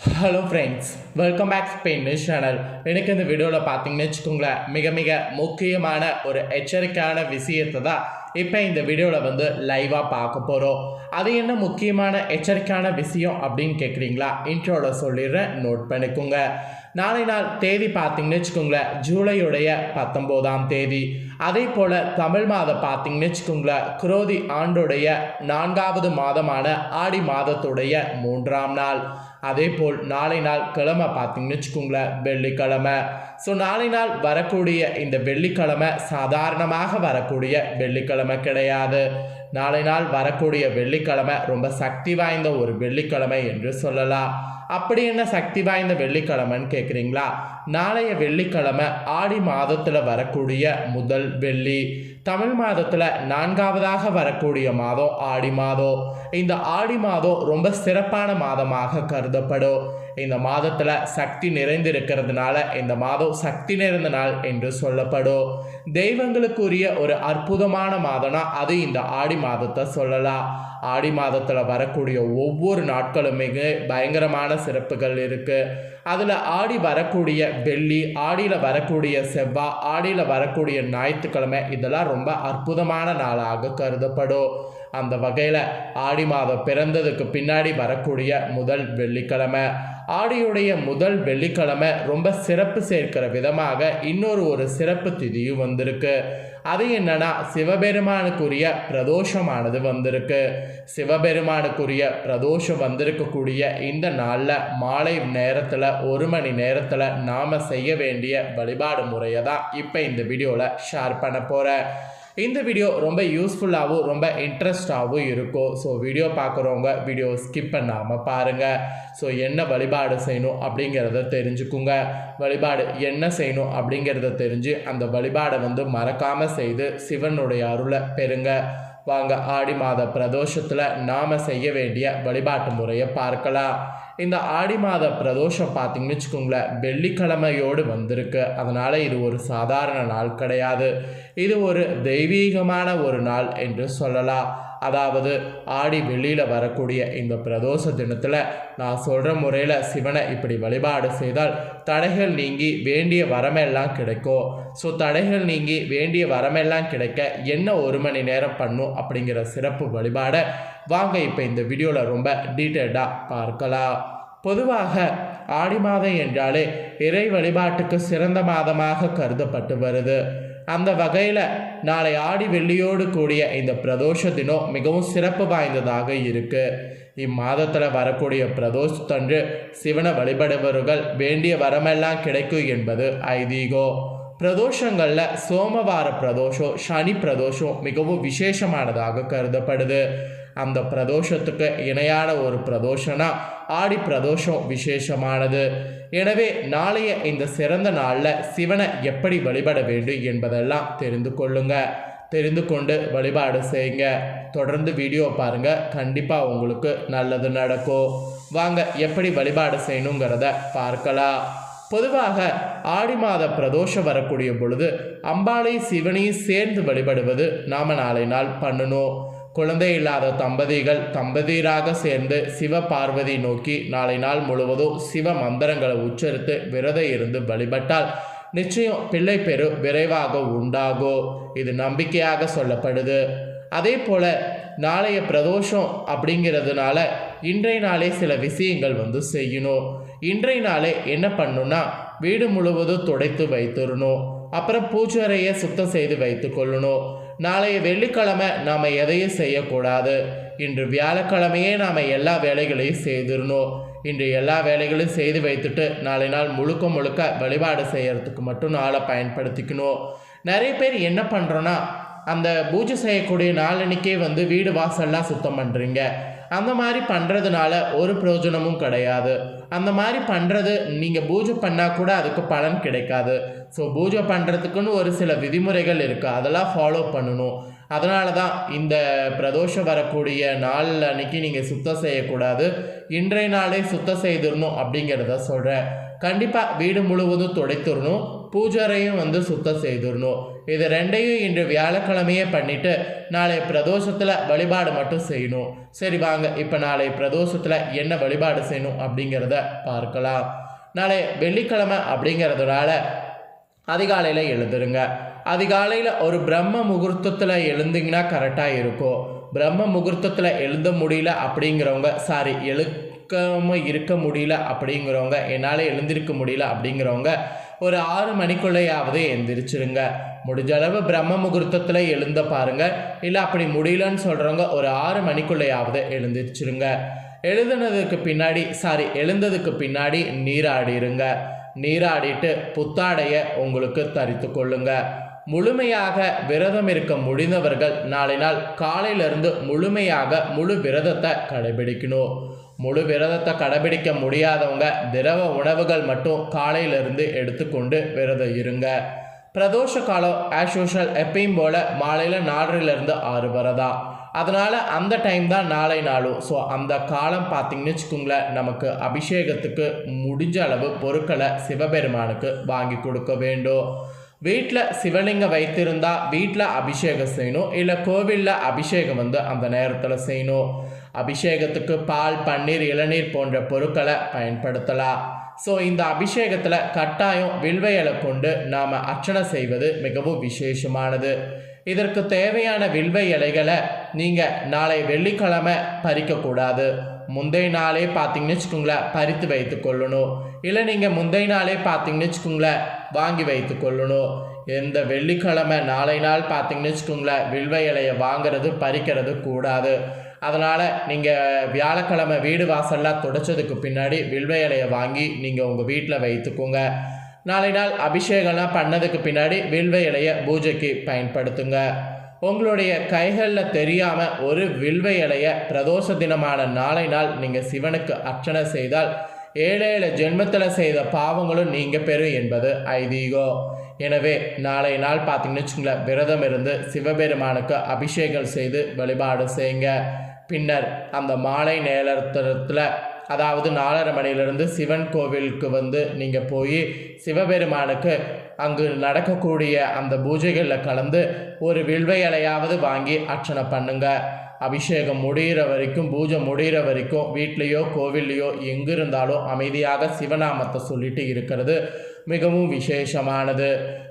Hello friends welcome back Spain news channel எனக்கு இந்த வீடியோவில் பார்த்தீங்கன்னு வச்சுக்கோங்களேன் மிக மிக முக்கியமான ஒரு எச்சரிக்கையான விஷயத்தை தான் இப்போ இந்த வீடியோவில் வந்து லைவாக பார்க்க போகிறோம் அது என்ன முக்கியமான எச்சரிக்கையான விஷயம் அப்படின்னு கேட்குறீங்களா இன்ட்ரோவில் சொல்லிடுறேன். நோட் பண்ணிக்கோங்க. நாளை நாள் தேதி பார்த்தீங்கன்னு வச்சுக்கோங்களேன் ஜூலையுடைய பத்தொம்போதாம் தேதி. அதே போல் தமிழ் மாதம் பார்த்தீங்கன்னு வச்சுக்கோங்களேன் குரோதி ஆண்டுடைய நான்காவது மாதமான ஆடி மாதத்துடைய மூன்றாம் நாள். அதே போல் நாளை நாள் கிழமை பார்த்தீங்கன்னு வச்சுக்கோங்களேன் வெள்ளிக்கிழமை. ஸோ நாளை நாள் வரக்கூடிய இந்த வெள்ளிக்கிழமை சாதாரணமாக வரக்கூடிய வெள்ளிக்கிழமை கிடையாது. நாளை நாள் வரக்கூடிய வெள்ளிக்கிழமை ரொம்ப சக்தி வாய்ந்த ஒரு வெள்ளிக்கிழமை என்று சொல்லலாம். அப்படி என்ன சக்தி வாய்ந்த வெள்ளிக்கிழமைன்னு கேட்குறீங்களா நாளைய வெள்ளிக்கிழமை ஆடி மாதத்தில் வரக்கூடிய முதல் வெள்ளி. தமிழ் மாதத்தில் நான்காவதாக வரக்கூடிய மாதம் ஆடி மாதம். இந்த ஆடி மாதம் ரொம்ப சிறப்பான மாதமாக கருதப்படும். இந்த மாதத்தில் சக்தி நிறைந்திருக்கிறதுனால இந்த மாதம் சக்தி நிறைந்த நாள் என்று சொல்லப்படும். தெய்வங்களுக்குரிய ஒரு அற்புதமான மாதம்னா அது இந்த ஆடி மாதத்தை சொல்லலாம். ஆடி மாதத்தில் வரக்கூடிய ஒவ்வொரு நாட்களுமே பயங்கரமான சிறப்புகள் இருக்குது அதில் ஆடி வரக்கூடிய வெள்ளி ஆடியில் வரக்கூடிய செவ்வாய் ஆடியில் வரக்கூடிய ஞாயிற்றுக்கிழமை இதெல்லாம் ரொம்ப அற்புதமான நாளாக கருதப்படும். அந்த வகையில் ஆடி மாதம் பிறந்ததுக்கு பின்னாடி வரக்கூடிய முதல் வெள்ளிக்கிழமை. ஆடியுடைய முதல் வெள்ளிக்கிழமை ரொம்ப சிறப்பு சேர்க்கிற விதமாக இன்னொரு ஒரு சிறப்பு திதியும் வந்திருக்கு. அது என்னன்னா சிவபெருமானுக்குரிய பிரதோஷமானது வந்திருக்கு. சிவபெருமானுக்குரிய பிரதோஷம் வந்திருக்கக்கூடிய இந்த நாளில் மாலை நேரத்தில் ஒரு மணி நேரத்தில் நாம் செய்ய வேண்டிய வழிபாடு முறையை தான் இப்போ இந்த வீடியோவில் ஷேர் பண்ண போகிறேன் இந்த வீடியோ ரொம்ப யூஸ்ஃபுல்லாகவும் ரொம்ப இன்ட்ரெஸ்டாகவும் இருக்கும். ஸோ வீடியோ பார்க்குறவங்க வீடியோ ஸ்கிப் பண்ணாமல் பாருங்கள் ஸோ என்ன வழிபாடு செய்யணும் அப்படிங்கிறத தெரிஞ்சுக்குங்க. வழிபாடு என்ன செய்யணும் அப்படிங்கிறத தெரிஞ்சு அந்த வழிபாடை வந்து மறக்காமல் செய்து சிவனுடைய அருளை பெறுங்க. வாங்க ஆடி மாத பிரதோஷத்தில் நாம் செய்ய வேண்டிய வழிபாட்டு முறையை பார்க்கலாம். இந்த ஆடி மாத பிரதோஷம் பார்த்தீங்கன்னு வச்சுக்கோங்களேன் வெள்ளிக்கிழமையோடு வந்திருக்கு. அதனால் இது ஒரு சாதாரண நாள் கிடையாது. இது ஒரு தெய்வீகமான ஒரு நாள் என்று சொல்லலாம். அதாவது ஆடி வெளியில் வரக்கூடிய இந்த பிரதோஷ தினத்தில் நான் சொல்கிற முறையில் சிவனை இப்படி வழிபாடு செய்தால் தடைகள் நீங்கி வேண்டிய வரமெல்லாம் கிடைக்கும். ஸோ தடைகள் நீங்கி வேண்டிய வரமெல்லாம் கிடைக்க என்ன ஒரு மணி நேரம் பண்ணும் அப்படிங்கிற சிறப்பு வழிபாடை வாங்க இப்போ இந்த வீடியோவில் ரொம்ப டீட்டெயில்டாக பார்க்கலாம். பொதுவாக ஆடி மாதம் என்றாலே இறை வழிபாட்டுக்கு சிறந்த மாதமாக கருதப்பட்டு வருது. அந்த வகையில் நாளை ஆடி வெள்ளியோடு கூடிய இந்த பிரதோஷ தினம் மிகவும் சிறப்பு வாய்ந்ததாக இருக்குது இம்மாதத்தில் வரக்கூடிய பிரதோஷத்தன்று சிவனை வழிபடுபவர்கள் வேண்டிய வரமெல்லாம் கிடைக்கும் என்பது ஐதீகம் பிரதோஷங்களில் சோமவார பிரதோஷம் சனி பிரதோஷம் மிகவும் விசேஷமானதாக கருதப்படுது. அந்த பிரதோஷத்துக்கு இணையான ஒரு பிரதோஷனா ஆடி பிரதோஷம் விசேஷமானது. எனவே நாளைய இந்த சிறந்த நாளில் சிவனை எப்படி வழிபட வேண்டும் என்பதெல்லாம் தெரிந்து கொள்ளுங்க. தெரிந்து கொண்டு வழிபாடு செய்யுங்க. தொடர்ந்து வீடியோ பாருங்கள் கண்டிப்பாக உங்களுக்கு நல்லது நடக்கும். வாங்க எப்படி வழிபாடு செய்யணுங்கிறத பார்க்கலாம். பொதுவாக ஆடி மாத பிரதோஷம் வரக்கூடிய பொழுது அம்பாளை சிவனையும் சேர்ந்து வழிபடுவது நாம நாளை நாள் பண்ணணும். குழந்தை இல்லாத தம்பதிகள் தம்பதியராக சேர்ந்து சிவ பார்வதி நோக்கி நாளை நாள் முழுவதும் சிவ மந்திரங்களை உச்சரித்து விரதம் இருந்து வழிபட்டால் நிச்சயம் பிள்ளை பெரு விரைவாக உண்டாகும் இது நம்பிக்கையாக சொல்லப்படுது. அதே போல நாளைய பிரதோஷம் அப்படிங்கிறதுனால இன்றைய நாளே சில விஷயங்கள் வந்து செய்யணும். இன்றைய நாளே என்ன பண்ணுன்னா வீடு முழுவதும் துடைத்து வைத்துடணும். அப்புறம் பூஜைறையை சுத்தம் செய்து வைத்து கொள்ளணும். நாளைய வெள்ளிக்கிழமை நாம் எதையும் செய்யக்கூடாது. இன்று வியாழக்கிழமையே நாம் எல்லா வேலைகளையும் செய்திடணும். இன்று எல்லா வேலைகளையும் செய்து வைத்துட்டு நாளை நாள் முழுக்க முழுக்க வழிபாடு செய்கிறதுக்கு மட்டும் நாளை பயன்படுத்திக்கணும். நிறைய பேர் என்ன பண்ணுறோன்னா அந்த பூஜை செய்யக்கூடிய நாளன்னைக்கே வந்து வீடு வாசல்லாம் சுத்தம் பண்ணுறீங்க அந்த மாதிரி பண்ணுறதுனால ஒரு பிரயோஜனமும் கிடையாது. அந்த மாதிரி பண்ணுறது நீங்கள் பூஜை பண்ணால் கூட அதுக்கு பலன் கிடைக்காது. ஸோ பூஜை பண்ணுறதுக்குன்னு ஒரு சில விதிமுறைகள் இருக்குது அதெல்லாம் ஃபாலோ பண்ணணும். அதனால தான் இந்த பிரதோஷம் வரக்கூடிய நாள் அன்னைக்கு நீங்கள் சுத்தம் செய்யக்கூடாது. இன்றைய நாளே சுத்தம் செய்திடணும் அப்படிங்கிறத சொல்கிறேன் கண்டிப்பாக வீடு முழுவதும் துடைத்துடணும். பூஜாரையும் வந்து சுத்தம் செய்துடணும். இது ரெண்டையும் இன்று வியாழக்கிழமையே பண்ணிட்டு நாளை பிரதோஷத்தில் வழிபாடு மட்டும் செய்யணும். சரி வாங்க இப்போ நாளை பிரதோஷத்தில் என்ன வழிபாடு செய்யணும் அப்படிங்கிறத பார்க்கலாம். நாளை வெள்ளிக்கிழமை அப்படிங்கிறதுனால அதிகாலையில் எழுந்துருங்க. அதிகாலையில் ஒரு பிரம்ம முகூர்த்தத்தில் எழுந்தீங்கன்னா கரெக்டாக இருக்கும். பிரம்ம முகூர்த்தத்தில் எழுத முடியல அப்படிங்கிறவங்க சாரி எழுக்காமல் இருக்க முடியல அப்படிங்கிறவங்க என்னால் எழுந்திருக்க முடியல அப்படிங்கிறவங்க ஒரு ஆறு மணிக்குள்ளேயாவது எந்திரிச்சிருங்க. முடிஞ்ச அளவு பிரம்ம முகூர்த்தத்தில் எழுந்த பாருங்கள் இல்லை அப்படி முடியலன்னு சொல்கிறவங்க ஒரு ஆறு மணிக்குள்ளேயாவது எழுந்திரிச்சிருங்க. எழுதுனதுக்கு பின்னாடி சாரி எழுந்ததுக்கு பின்னாடி நீராடிருங்க. நீராடிட்டு புத்தாடையை உங்களுக்கு தரித்து கொள்ளுங்கள் முழுமையாக விரதம் இருக்க முடிந்தவர்கள் நாளை நாள் காலையிலிருந்து முழுமையாக முழு விரதத்தை கடைபிடிக்கணும். முழு விரதத்தை கடைபிடிக்க முடியாதவங்க திரவ உணவுகள் மட்டும் காலையிலிருந்து எடுத்துக்கொண்டு விரதம் இருங்க. பிரதோஷ காலம் ஆஸ் யூஷுவல் எப்பயும் போல் மாலையில் நாலரைலேருந்து ஆறு வரதா அதனால் அந்த டைம் தான் நாளை நாளும். ஸோ அந்த காலம் பார்த்திங்கன்னு வச்சுக்கோங்களேன் நமக்கு அபிஷேகத்துக்கு முடிஞ்ச அளவு பொருட்களை சிவபெருமானுக்கு வாங்கி கொடுக்க வேண்டும். வீட்டில் சிவலிங்கம் வைத்திருந்தா வீட்டில் அபிஷேகம் செய்யணும் இல்லை கோவிலில் அபிஷேகம் வந்து அந்த நேரத்தில் செய்யணும். அபிஷேகத்துக்கு பால் பன்னீர் இளநீர் போன்ற பொருட்களை பயன்படுத்தலாம். ஸோ இந்த அபிஷேகத்தில் கட்டாயம் வில்வையலை கொண்டு நாம் அர்ச்சனை செய்வது மிகவும் விசேஷமானது. இதற்கு தேவையான வில்வ இலைகளை நீங்கள் நாளை வெள்ளிக்கிழமை பறிக்கக்கூடாது. முந்தைய நாளே பார்த்தீங்கன்னு வச்சுக்கோங்களேன் பறித்து வைத்து கொள்ளணும். இல்லை நீங்கள் முந்தைய நாளே பார்த்தீங்கன்னு வச்சுக்கோங்களேன் வாங்கி வைத்து கொள்ளணும். எந்த வெள்ளிக்கிழமை நாளை நாள் பார்த்தீங்கன்னு வச்சுக்கோங்களேன் வில்வ இலையை வாங்குறது பறிக்கிறது கூடாது. அதனால் நீங்கள் வியாழக்கிழமை வீடு வாசல்லாம் துடைச்சதுக்கு பின்னாடி வில்வ இலையை வாங்கி நீங்கள் உங்கள் வீட்டில் வைத்துக்கோங்க. நாளை நாள் அபிஷேகம்லாம் பண்ணதுக்கு பின்னாடி வில்வ இலையை பூஜைக்கு பயன்படுத்துங்க. உங்களுடைய கைகளில் தெரியாமல் ஒரு வில்வ இலையை பிரதோஷ தினமான நாளை நாள் நீங்கள் சிவனுக்கு அர்ச்சனை செய்தால் ஏழேழு ஜென்மத்தில் செய்த பாவங்களும் நீங்கள் பெறு என்பது ஐதீகம். எனவே நாளை நாள் பார்த்தீங்கன்னு வச்சுங்களேன் விரதம் இருந்து சிவபெருமானுக்கு அபிஷேகம் செய்து வழிபாடு செய்யுங்க. பின்னர் அந்த மாலை நேரத்தில் அதாவது நாலரை மணிலிருந்து சிவன் கோவிலுக்கு வந்து நீங்கள் போய் சிவபெருமானுக்கு அங்கு நடக்கக்கூடிய அந்த பூஜைகளில் கலந்து ஒரு வில்வையலையாவது வாங்கி அர்ச்சனை பண்ணுங்க. அபிஷேகம் முடிகிற வரைக்கும் பூஜை முடிகிற வரைக்கும் வீட்லேயோ கோவில்லையோ எங்கே இருந்தாலும் அமைதியாக சிவநாமத்தை சொல்லிட்டு இருக்கிறது. மிகவும் விசேஷமானது.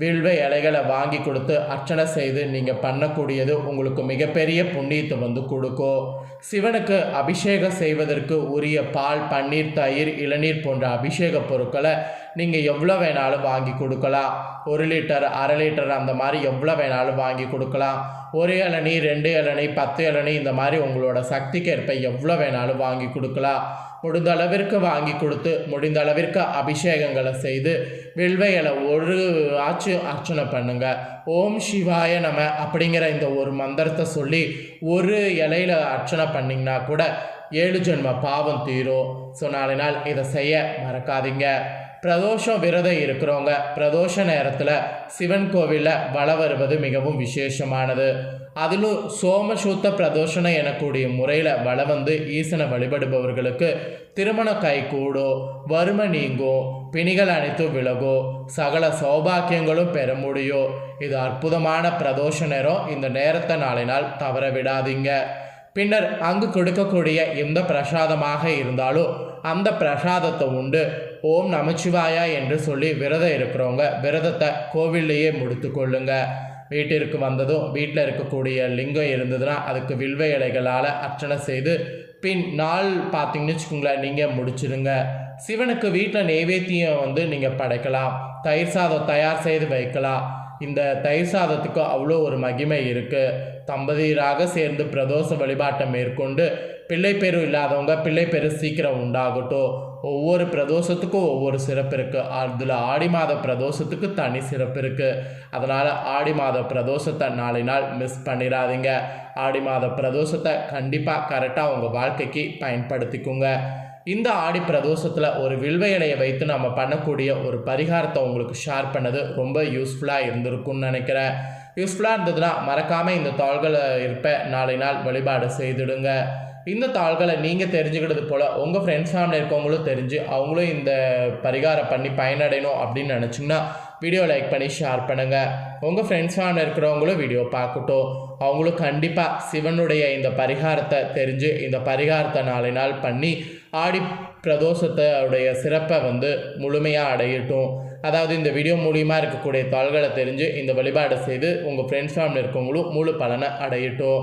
வில்வ இலைகளை வாங்கி கொடுத்து அர்ச்சனை செய்து நீங்கள் பண்ணக்கூடியது உங்களுக்கு மிகப்பெரிய புண்ணியத்தை வந்து கொடுக்கும். சிவனுக்கு அபிஷேகம் செய்வதற்கு உரிய பால் பன்னீர் தயிர் இளநீர் போன்ற அபிஷேக பொருட்களை நீங்கள் எவ்வளோ வேணாலும் வாங்கி கொடுக்கலாம். ஒரு லிட்டர் அரை லிட்டர் அந்த மாதிரி எவ்வளோ வேணாலும் வாங்கி கொடுக்கலாம். ஒரு இளநீர் ரெண்டு இளநீர் பத்து இளநீர் இந்த மாதிரி உங்களோட சக்திக்கு ஏற்ப எவ்வளோ வேணாலும் வாங்கி கொடுக்கலாம். முடிந்த அளவிற்கு வாங்கி கொடுத்து முடிந்த அளவிற்கு அபிஷேகங்களை செய்து வில்வ ஒரு ஆச்சு அர்ச்சனை பண்ணுங்க. ஓம் சிவாய நம அப்படிங்கிற இந்த ஒரு மந்திரத்தை சொல்லி ஒரு இலையில அர்ச்சனை பண்ணிங்கன்னா கூட ஏழு ஜென்ம பாவம் தீரும். ஸோ நாளை நாள் இதை செய்ய மறக்காதீங்க. பிரதோஷம் விரதம் இருக்கிறவங்க பிரதோஷ நேரத்தில் சிவன் கோவிலில் வள வருவது மிகவும் விசேஷமானது. அதிலும் சோமசூத்த பிரதோஷனை எனக்கூடிய முறையில் வள வந்து ஈசனை வழிபடுபவர்களுக்கு திருமண கை கூடும் வறுமை நீங்கும் பிணிகள் அனைத்தும் விலகும் சகல சௌபாக்கியங்களும் பெற முடியும் இது அற்புதமான பிரதோஷ நேரம். இந்த நேரத்தை நாளை நாள் தவற விடாதீங்க. பின்னர் அங்கு கொடுக்கக்கூடிய எந்த பிரசாதமாக இருந்தாலும் அந்த பிரசாதத்தை உண்டு. ஓம் நமச்சிவாயா என்று சொல்லி விரதம் இருக்கிறவங்க விரதத்தை கோவில்லையே முடித்து கொள்ளுங்க வீட்டிற்கு வந்ததும் வீட்டில் இருக்கக்கூடிய லிங்கம் இருந்ததுன்னா அதுக்கு வில்வ இலைகளால் அர்ச்சனை செய்து பின் நாள் பார்த்தீங்கன்னு வச்சுக்கோங்களேன் நீங்கள் முடிச்சிருங்க. சிவனுக்கு வீட்டில் நெய்வேத்தியம் வந்து நீங்கள் படைக்கலாம். தயிர் சாதம் தயார் செய்து வைக்கலாம். இந்த தயிர் சாதத்துக்கு அவ்வளோ ஒரு மகிமை இருக்குது தம்பதியராக சேர்ந்து பிரதோஷ வழிபாட்டை மேற்கொண்டு பிள்ளை பேரு இல்லாதவங்க பிள்ளை பேரு சீக்கிரம் உண்டாகட்டும். ஒவ்வொரு பிரதோஷத்துக்கும் ஒவ்வொரு சிறப்பு இருக்குது அதில் ஆடி மாத பிரதோஷத்துக்கு தனி சிறப்பு இருக்குது அதனால் ஆடி மாத பிரதோஷத்தை நாளை நாள் மிஸ் பண்ணிடாதீங்க ஆடி மாத பிரதோஷத்தை கண்டிப்பாக கரெக்டாக உங்கள் வாழ்க்கைக்கு பயன்படுத்திக்குங்க. இந்த ஆடி பிரதோஷத்தில் ஒரு வில்வ இலையை வைத்து நம்ம பண்ணக்கூடிய ஒரு பரிகாரத்தை உங்களுக்கு ஷேர் பண்ணது ரொம்ப யூஸ்ஃபுல்லாக இருந்திருக்கும்னு நினைக்கிறேன். யூஸ்ஃபுல்லாக இருந்ததுன்னா மறக்காமல் இந்த தாள்களை இருப்ப நாளை நாள் வழிபாடு செய்துடுங்க. இந்த தாள்களை நீங்கள் தெரிஞ்சுக்கிறது போல் உங்கள் ஃப்ரெண்ட்ஸ் ஃபேமிலி இருக்கவங்களும் தெரிஞ்சு அவங்களும் இந்த பரிகாரம் பண்ணி பயனடையணும் அப்படின்னு நினச்சிங்கன்னா வீடியோ லைக் பண்ணி ஷேர் பண்ணுங்கள் உங்கள் ஃப்ரெண்ட்ஸாக இருக்கிறவங்களும் வீடியோ பார்க்கட்டும். அவங்களும் கண்டிப்பாக சிவனுடைய இந்த பரிகாரத்தை தெரிஞ்சு இந்த பரிகாரத்தை நாளை நாள் பண்ணி ஆடி பிரதோஷத்தோடைய சிறப்பை வந்து முழுமையாக அடையட்டும். அதாவது இந்த வீடியோ மூலியமாக இருக்கக்கூடிய தாள்களை தெரிஞ்சு இந்த வழிபாடு செய்து உங்கள் ஃப்ரெண்ட்ஸ் ஃபேமிலி இருக்கவங்களும் முழு பலனை அடையட்டும்.